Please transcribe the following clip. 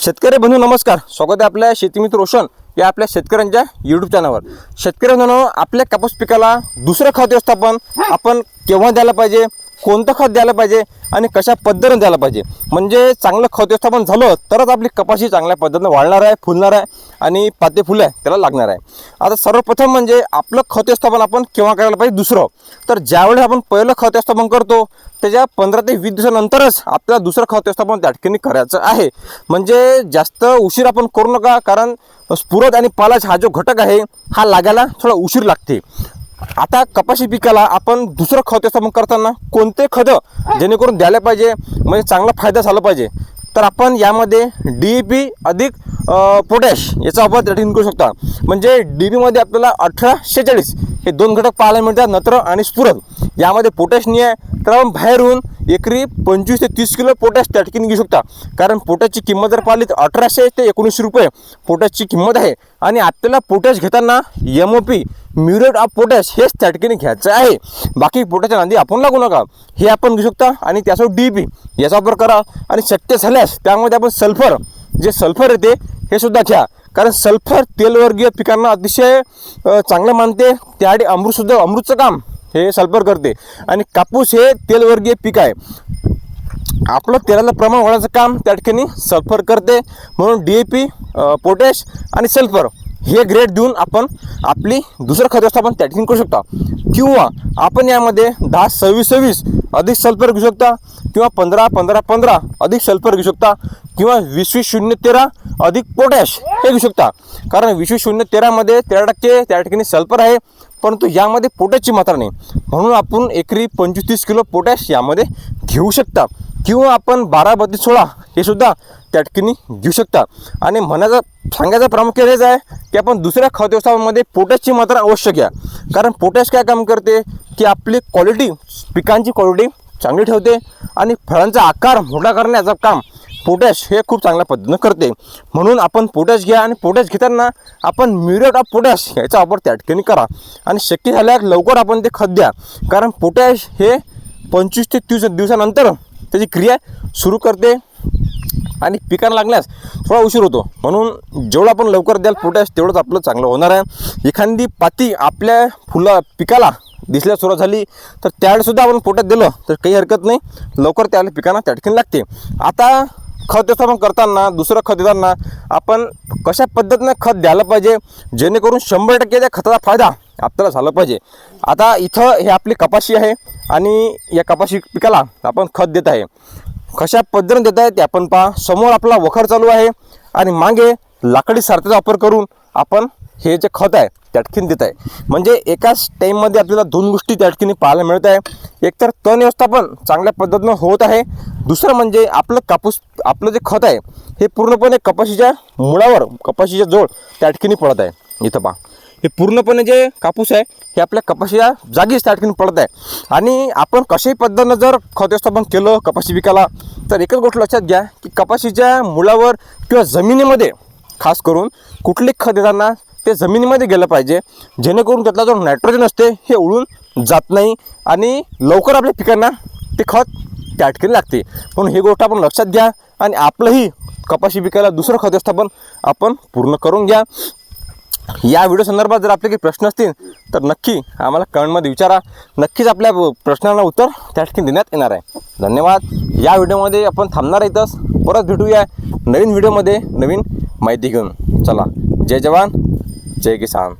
शेतकरी बंधू नमस्कार. स्वागत आहे आपल्या शेतीमित्र रोशन या आपल्या शेतकऱ्यांच्या यूट्यूब चॅनलवर शेतकऱ्यांना आपल्या कापूस पिकाला दुसरं खत व्यवस्थापन आपण केव्हा द्यायला पाहिजे? कोणतं खत द्यायला पाहिजे आणि कशा पद्धतीने द्यायला पाहिजे? म्हणजे चांगलं खत व्यवस्थापन झालं तरच आपली कपाशी चांगल्या पद्धतीनं वाढणार आहे फुलणार आहे आणि पाते फुलं आहे त्याला लागणार आहे. आता सर्वप्रथम म्हणजे आपलं खत व्यवस्थापन आपण केव्हा करायला पाहिजे? दुसरं. तर ज्यावेळेस आपण पहिलं खत व्यवस्थापन करतो त्याच्या पंधरा ते वीस दिवसानंतरच आपल्याला दुसरं खत व्यवस्थापन त्या ठिकाणी करायचं आहे. म्हणजे जास्त उशीर आपण करू नका कारण स्फुरद आणि पालाच हा जो घटक आहे हा लागायला थोडा उशीर लागते. आता कपाशी पिकाला आपण दुसरं खत व्यवस्थापन करताना कोणते खतं जेणेकरून द्यायला पाहिजे? म्हणजे चांगला फायदा झाला पाहिजे. तर आपण यामध्ये डी पी अधिक पोटॅश याचा वापर त्या ठिकाणी करू शकता. म्हणजे डी पीमध्ये आपल्याला अठरा शेहेचाळीस हे दोन घटक पाहायला मिळतात नत्र आणि स्फुरद यामध्ये पोटॅश नाही आहे तर आपण बाहेरून एकरी पंचवीस ते तीस किलो पोटॅश त्या ठिकाणी घेऊ शकता. कारण पोटॅशची किंमत जर पाहिली तर अठराशे ते एकोणीसशे रुपये पोटॅशची किंमत आहे. आणि आपल्याला पोटॅश घेताना M O P muriate of potash हेच त्या ठिकाणी घ्यायचं आहे. बाकी पोटॅशच्या नांदी आपण लागू नका. हे आपण घेऊ शकता आणि त्यासोबत डी पी याचा वापर करा. आणि शक्य झाल्यास त्यामध्ये आपण सल्फर जे सल्फर येते हे सुद्धा घ्या. कारण सल्फर तेलवर्गीय पिकांना अतिशय चांगलं मानते. त्यासाठी अमृतसुद्धा अमृतचं काम हे सल्फर करते. आणि कापूस हे तेलवर्गीय पीक आहे. आपलं तेलाचं प्रमाण वाढवायचं काम त्या ठिकाणी सल्फर करते. म्हणून डी ए पी पोटॅश आणि सल्फर हे ग्रेड देऊन आपण आपली दुसरं खत व्यवस्थापन त्या ठिकाणी करू शकता. किंवा आपण यामध्ये दहा सव्वीस सव्वीस अधिक सल्फर घेऊ शकता किंवा पंधरा पंधरा पंधरा अधिक सल्फर घेऊ शकता किंवा वीस वीस शून्य तेरा अधिक पोटॅश हे घेऊ शकता. कारण वीस वीस शून्य तेरामध्ये तेरा टक्के त्या ठिकाणी सल्फर आहे परंतु यामध्ये पोटॅशची मात्रा नाही. म्हणून आपण एकरी पंचवीस तीस किलो पोटॅश यामध्ये घेऊ शकता. किंवा आपण बारा बत्तीस सोळा हे सुद्धा त्या ठिकाणी घेऊ शकता. आणि म्हणायचं सांगायचं प्रामुख्याने हेच आहे की आपण दुसऱ्या खत व्यवस्थापनामध्ये पोटॅशची मात्रा आवश्यक घ्या. कारण पोटॅश काय काम करते? की आपली क्वालिटी पिकांची क्वालिटी चांगली ठेवते आणि फळांचा आकार मोठा करण्याचं काम पोटॅश हे खूप चांगल्या पद्धतीनं करते. म्हणून आपण पोटॅश घ्या आणि पोटॅश घेताना आपण म्युरेट ऑफ पोटॅश याचा वापर त्या ठिकाणी करा. आणि शक्य झाल्यास लवकर आपण ते खत द्या. कारण पोटॅश हे पंचवीस ते तीस दिवसानंतर त्याची क्रिया सुरू करते आणि पिकांना लागल्यास थोडा उशीर होतो. म्हणून जेवढं आपण लवकर द्याल पोटॅश तेवढंच आपलं चांगलं होणार आहे. एखादी पाती आपल्या फुला पिकाला दिसल्यास सुरुवात झाली तर त्यावेळेसुद्धा आपण पोटात दिलं तर काही हरकत नाही. लवकर त्याला पिकांना त्या ठिकाणी लागते. आता खत व्यवस्थापन करताना दुसरं खत देताना आपण कशा पद्धतीनं खत द्यायला पाहिजे? जेणेकरून शंभर टक्के त्या खताचा फायदा आपल्याला झालं पाहिजे. आता इथं हे आपली कपाशी आहे आणि या कपाशी पिकाला आपण खत देत आहे. कशा पद्धतीने देत आहे ते आपण पहा. समोर आपला वखर चालू आहे आणि मागे लाकडी सारथीचा वापर करून आपण हे जे खत आहे त्या ठिकाणी देत आहे. म्हणजे एकाच टाईममध्ये आपल्याला दोन गोष्टी त्या ठिकाणी पाहायला मिळत आहे. एकतर तण व्यवस्थापन चांगल्या पद्धतीनं होत आहे. दुसरं म्हणजे आपलं कापूस आपलं जे खत आहे हे पूर्णपणे कपाशीच्या मुळावर कपाशीच्या जोड त्या ठिकाणी पडत आहे. इथं पहा. हे पूर्णपणे जे कापूस आहे हे आपल्या कपाशीच्या जागीच त्या ठिकाणी पडत आहे. आणि आपण कशाही पद्धतीनं जर खत व्यवस्थापन केलं कपाशी पिकाला तर एकच गोष्ट लक्षात घ्या की कपाशीच्या मुळावर किंवा जमिनीमध्ये खास करून कुठले खत देताना ते जमिनीमध्ये गेलं पाहिजे जेणेकरून त्यातला जो नायट्रोजन असते हे उडून जात नाही आणि लवकर आपल्या पिकांना ते खत त्या ठिकाणी लागते. म्हणून ही गोष्ट आपण लक्षात घ्या आणि आपलंही कपाशी पिकाला दुसरं खत व्यवस्थापन आपण पूर्ण करून घ्या. या व्हिडिओ संदर्भात जर आपले काही प्रश्न असतील तर नक्की आम्हाला कमेंटमध्ये विचारा. नक्कीच आपल्या प्रश्नांना उत्तर त्या ठिकाणी देण्यात येणार आहे. धन्यवाद. या व्हिडिओमध्ये आपण थांबणार इथंच. परत भेटूया नवीन व्हिडिओमध्ये नवीन माहिती घेऊन. चला जय जवान जय किसान.